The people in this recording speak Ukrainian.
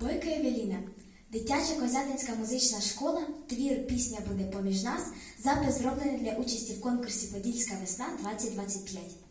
Бойко Евеліна, дитяча козятинська музична школа, твір Пісня буде поміж нас. Запис зроблений для участі в конкурсі Подільська весна 2025.